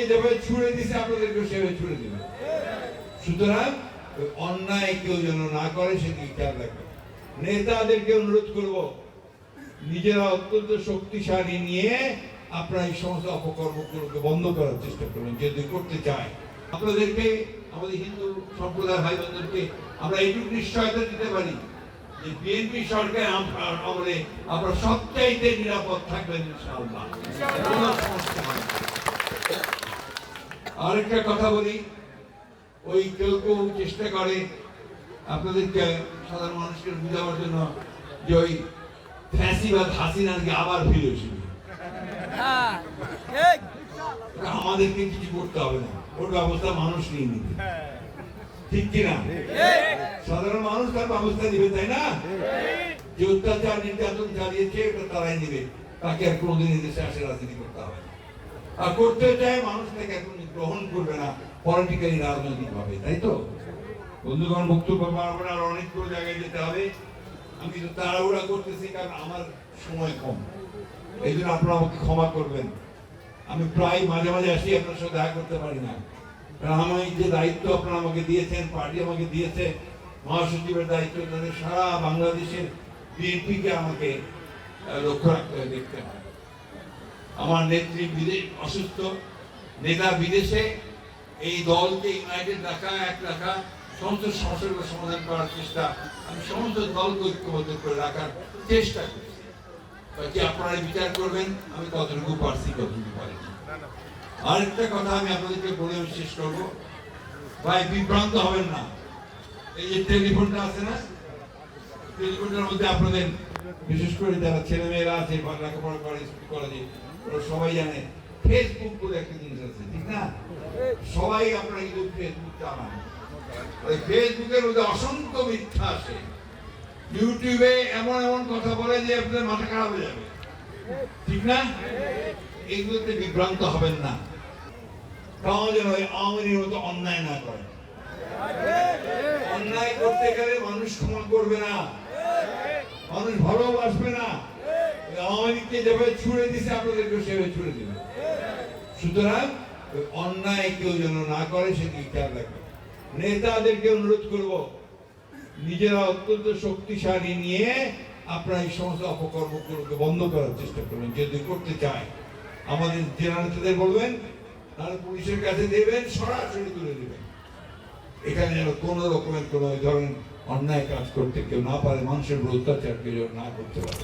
কে যেভাবে ছুড়ে দিছে আপনাদেরকে সেভাবে ছুড়ে দিবে। সুতরাং অন্যায় কেউ যেন না করে সেদিকে খেয়াল রাখবে? নেতাদেরকে অনুরোধ করব, নিজেরা অত্যন্ত শক্তিশালী নিয়ে আপনারা এই সমস্ত অপকর্মগুলোকে বন্ধ করার চেষ্টা করবেন যদি করতে চায়। আপনাদেরকে, আমাদের হিন্দু সম্প্রদায় ভাই বোনদেরকে আমরা এইটুকু নিশ্চয়তা দিতে পারি যে বিএনপি সরকার আম- আমলে আপনারা সবচাইতে নিরাপদ থাকবেন, ইনশাআল্লাহ কোনো সমস্যা হবে না। আরেকটা কথা বলি। ওই কেউ কেউ চেষ্টা করে আপনাদেরকে সাধারণ মানুষকে বুঝাবার জন্য যে ওই ফ্যাসিবাদ হাসিনাকে আবার ফিরে এসেছে। হ্যাঁ আমাদেরকে কিছু করতে হবে না। ওর ব্যবস্থা মানুষ নিয়ে নিবে। ঠিক কিনা সাধারণ মানুষ তার ব্যবস্থা নিবে তাই না? যে অত্যাচার নির্যাতন চালিয়েছে তারাই নিবে। তাকে আর কোনোদিন এই দেশে আসে রাজনীতি করতে হবে না। করতে চায় মানুষ তাকে এখন গ্রহণ করবে না পলিটিক্যালি রাজনৈতিক ভাবে তাই তো? বন্ধুগণ বক্তব্য পারব না আর অনেকগুলো জায়গায় যেতে হবে। আমি তো তাড়াহুড়া করতেছি, কারণ আমার সময় কম। এই জন্য আপনারা আমাকে ক্ষমা করবেন। আমি প্রায় মাঝে মাঝে আসি, আপনার সাথে দেখা করতে পারি না। কারণ আমি যে দায়িত্ব আপনারা আমাকে দিয়েছেন, পার্টি আমাকে দিয়েছে, মহাসচিবের দায়িত্ব, তাদের সারা বাংলাদেশের বিএনপিকে আমাকে লক্ষ্য রাখতে দেখতে হয় আমার নেত্রী বিদেশ, অসুস্থ নেতা বিদেশে, এই দলকে ইউনাইটেড রাখা, এক রাখা, সমস্ত সমস্যাগুলো সমাধান করার চেষ্টা, আমি সমস্ত দলকে ঐক্যবদ্ধ করে রাখার চেষ্টা করছি। আপনারা বিচার করবেন, আমি কতটুকু পারছি কতটুকু পারিনি আরেকটা কথা আমি আপনাদেরকে বলে শেষ করব। ভাই, বিভ্রান্ত হবেন না। এই যে টেলিফোনটা আছে না? টেলিফোনটার মধ্যে আপনাদের বিশেষ করে যারা ছেলে মেয়েরা আছে লেখাপড়া করে স্কুল কলেজে, ওরা সবাই জানে ফেসবুক বলে একটা জিনিস আছে, ঠিক না? সবাই আপনারা কিন্তু ফেসবুক চালান। ওই ফেসবুকের মধ্যে অসংখ্য মিথ্যা আসে। ইউটিউবে এমন এমন কথা বলে যে আপনাদের মাথা খারাপ হয়ে যাবে। ঠিক না? এইগুলোতে বিভ্রান্ত হবেন না। কারণ যেন ওই আওয়ামী মতো অন্যায় না করে। অন্যায় করতে গেলে মানুষ ক্ষমা করবে না। মানুষ ভালোবাসবে না। আওয়ামী যেভাবে ছুড়ে দিছে, আপনাদেরকে সেভাবে ছুড়ে দিবে। সুতরাং অন্যায় কেউ যেন না করে সেদিকে খেয়াল রাখবে? নেতাদেরকে অনুরোধ করব, নিজেরা অত্যন্ত শক্তিশালী নিয়ে আপনারা এই সমস্ত অপকর্মগুলোকে বন্ধ করার চেষ্টা করবেন, যদি করতে চায়। আমাদের জেলা নেতাদের বলবেন তাহলে পুলিশের কাছে দেবেন, সরাসরি তুলে দেবেন। এখানে যেন কোনো রকমের কোনো ধরনের অন্যায় কাজ করতে কেউ না পারে, মানুষের উপর অত্যাচার কেউ না করতে পারে।